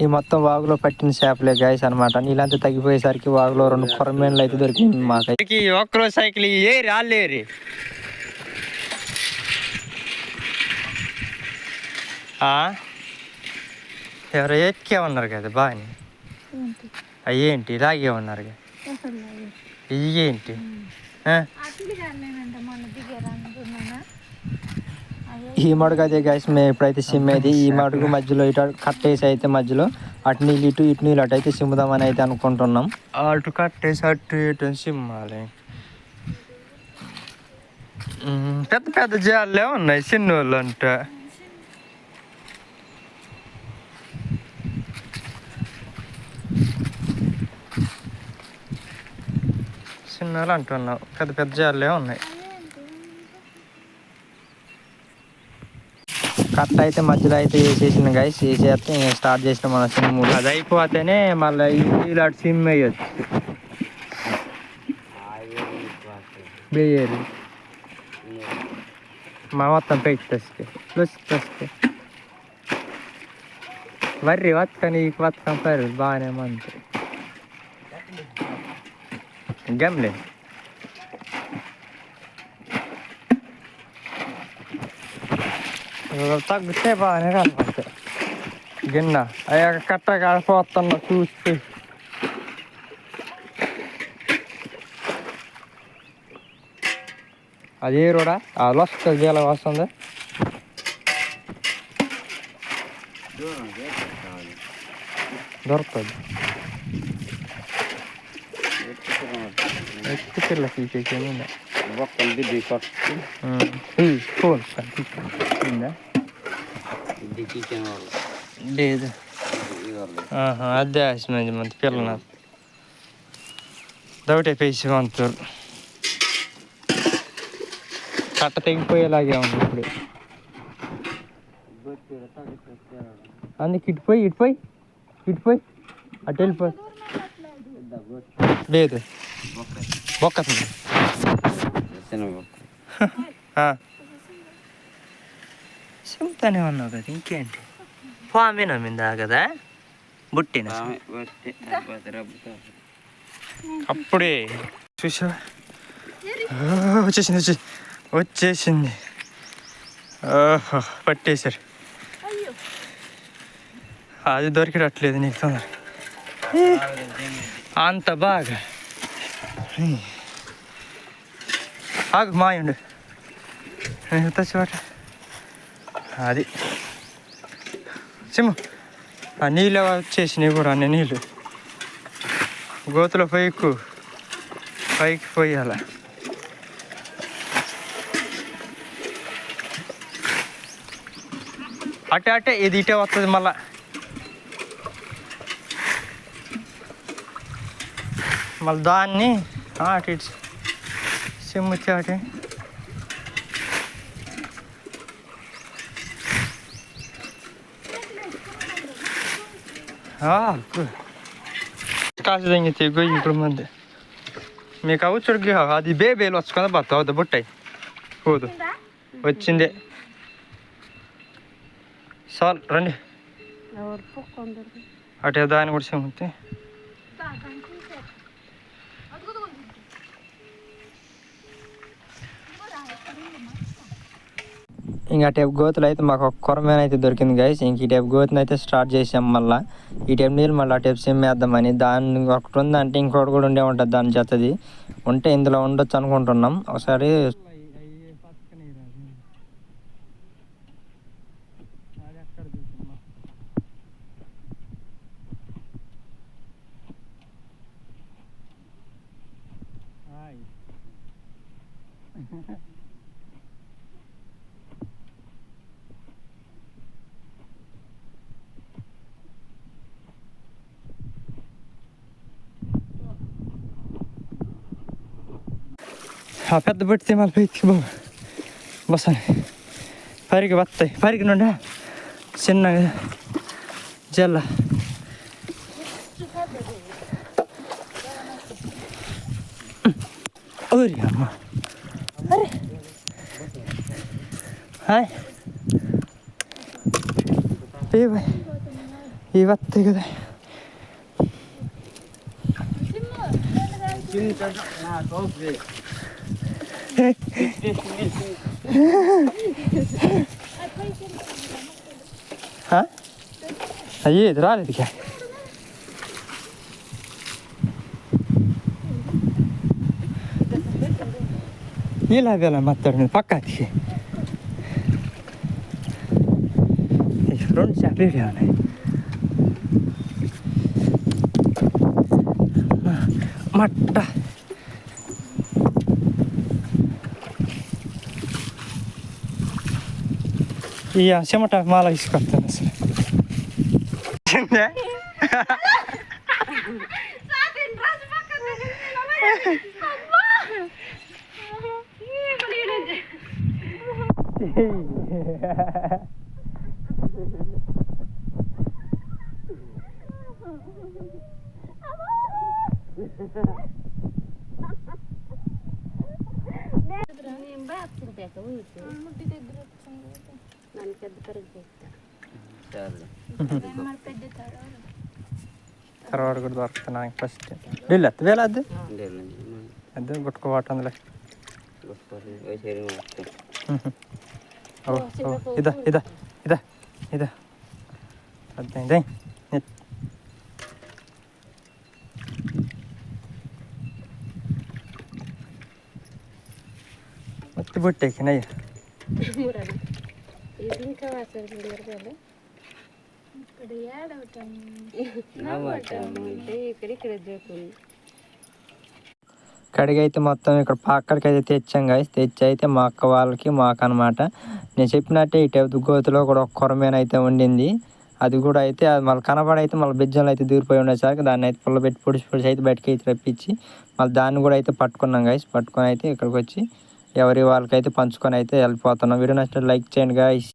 ఈ మొత్తం వాగులో పట్టిన చేపలే గాయస్ అనమాట నీళ్ళంతా తగ్గిపోయేసరికి వాగులో రెండు కొరమేన్లు అయితే దొరికింది మాకు. ఒక్కరో సైకిల్ ఏరి రాళ్ళేరి ఎవరో ఎక్కే ఉన్నారు కదా బాగా అయ్యేంటి ఇలాగే ఉన్నారు కదా. ఇయ్యేంటి? ఆ? ఈ మడుగు అదే గ్యాస్ మేము ఎప్పుడైతే సిమ్మేది ఈ మడుగు మధ్యలో ఇటు కట్టేసి అయితే మధ్యలో అటు నీళ్ళు ఇటు ఇటు నీళ్ళు అటు అయితే సిమ్ముదామని అయితే అనుకుంటున్నాం. అటు కట్టేసి అటు ఇటు సిమ్మాలి. పెద్ద పెద్ద జాలే ఉన్నాయి చిన్న వాళ్ళు అంటే. చిన్న వాళ్ళు అంటున్నావు పెద్ద పెద్ద జాలే ఉన్నాయి. కట్ట అయితే మధ్యలో అయితే వేసేసిన గైస్ వేసేస్తే స్టార్ట్ చేసిన మన సిమ్ అది అయిపోతేనే మళ్ళీ ఇలాంటి సిమ్ వేయచ్చు. వేయరు. మా మొత్తం పెట్టేస్తే వస్తే వర్రి వత్తని వత్తకం పరు బాగానే మంచి గమ్లే. తగ్గితే బాగానే కనపడతాయి గిన్నె అయ్యాక కట్ట కాడిపోతున్నా చూస్తే అది రోడా అది వస్తుంది గీల వస్తుంది దొరుకుతుంది ఎక్కువ పిల్ల కొట్టి ఫోన్ ఉందా ఇది కిచెన్ వాళ్ళు లేదు అదే మంచి మంది పిల్లలు. దౌటే పేసి వంతులు కట్ట తెగిపోయేలాగే ఉంది ఇప్పుడు. అందుకే ఇటుపోయి ఇటుపోయి ఇటుపోయి అటు వెళ్ళిపోయి లేదు. బొక్క. చెబుతానే ఉన్నావు కదా ఇంకేంటి పామేనా మీద కదా బుట్టిన అప్పుడే చూసా వచ్చేసింది వచ్చేసింది వచ్చేసింది ఓహో పట్టేశారు అది దొరికేటట్లేదు నీకు తొందర అంత బాగా ఆగు మాయండు చోట అది. సిమ్ము ఆ నీళ్ళు వచ్చేసినాయి కూడా అన్ని నీళ్ళు. గోతుల పైకు పైకి పోయాల. అటే అటే ఇది ఇటే వస్తుంది మళ్ళా. మళ్ళీ దాన్ని అటు ఇటు సిమ్ వచ్చి అటే हा ಕಾಸು ತಂಗಿತಿ ಗೊಯ್ ಇಬ್ರು ಮಂದೆ అది బేబేలు వచ్చుకుందా బతు అవుతా బుట్టాయి పోదు వచ్చిందే సాల్ రండి అటే దాని కూడా సేమంతే ఇంకా టైప్ గోతులు అయితే మాకు ఒక్క కొరమైన అయితే దొరికింది గైస్ ఇంక ఈ టైప్ గోతునైతే స్టార్ట్ చేసాం మళ్ళీ ఈ టైప్ నీళ్ళు మళ్ళీ ఆ టైప్ సిమ్ వేద్దామని దాన్ని ఒకటి ఉందంటే ఇంకోటి కూడా ఉండే ఉంటుంది దాని చెత్తది ఉంటే ఇందులో ఉండొచ్చు అనుకుంటున్నాం. ఒకసారి ఆ పెద్ద పెడితే మళ్ళీ పైకి బాబు బస్సని పరికి వస్తాయి పరికి నుండి చిన్నగా జల్ల ఓరి అమ్మ అరే హాయ్ ఏ బాయ్ ఇవి వస్తాయి కదా Ha? Hayır, rahat edik ya. ಇಲ್ಲ ಅದೆಲ್ಲ ಮಾತಾಡಿದ ಪಕ್ಕ ಹಾಕಿ ಫ್ರೆಂಡ್ಸ್ ಅಪ್ಡೇಟ್ ಅವನೇ ಮಟ್ಟ ఈ చెమట మాల తీసుకొస్తాను అసలు ఏందే? చాలు తర్వాత కూడా దొరుకుతుంది నాకు ఫస్ట్ వీళ్ళు ఎత్త వేల అది ఉండేది అదే గుట్టుకోవాటు అందులో. వస్తుంది వైశారి వస్తాయి ఓ ఓ ఇదా ఇదా ఇదా ఇదా. అదే ఇదే బొట్టేకినయ్య కడిగైతే మొత్తం ఇక్కడ పక్కడికి అయితే తెచ్చాం గాయస్ తెచ్చి అయితే మా అక్క వాళ్ళకి మాకు అనమాట నేను చెప్పినట్టే ఇటు గోతులో కూడా ఒక కొరమేన అయితే ఉండింది. అది కూడా అయితే అది మళ్ళీ కనబడి అయితే మళ్ళీ బిజ్జంలో అయితే దూరిపోయి ఉండేసరికి దాన్ని అయితే పుల్ల పెట్టి పొడిచి పొడిచి అయితే బయటకి అయితే రప్పించి మళ్ళీ దాన్ని కూడా అయితే పట్టుకున్నాం గాయస్ పట్టుకొని అయితే ఇక్కడికి వచ్చి ఎవరి వాళ్ళకైతే పంచుకొని అయితే వెళ్ళిపోతున్నాం. వీడియో నచ్చినట్టు లైక్ చేయండి గాయస్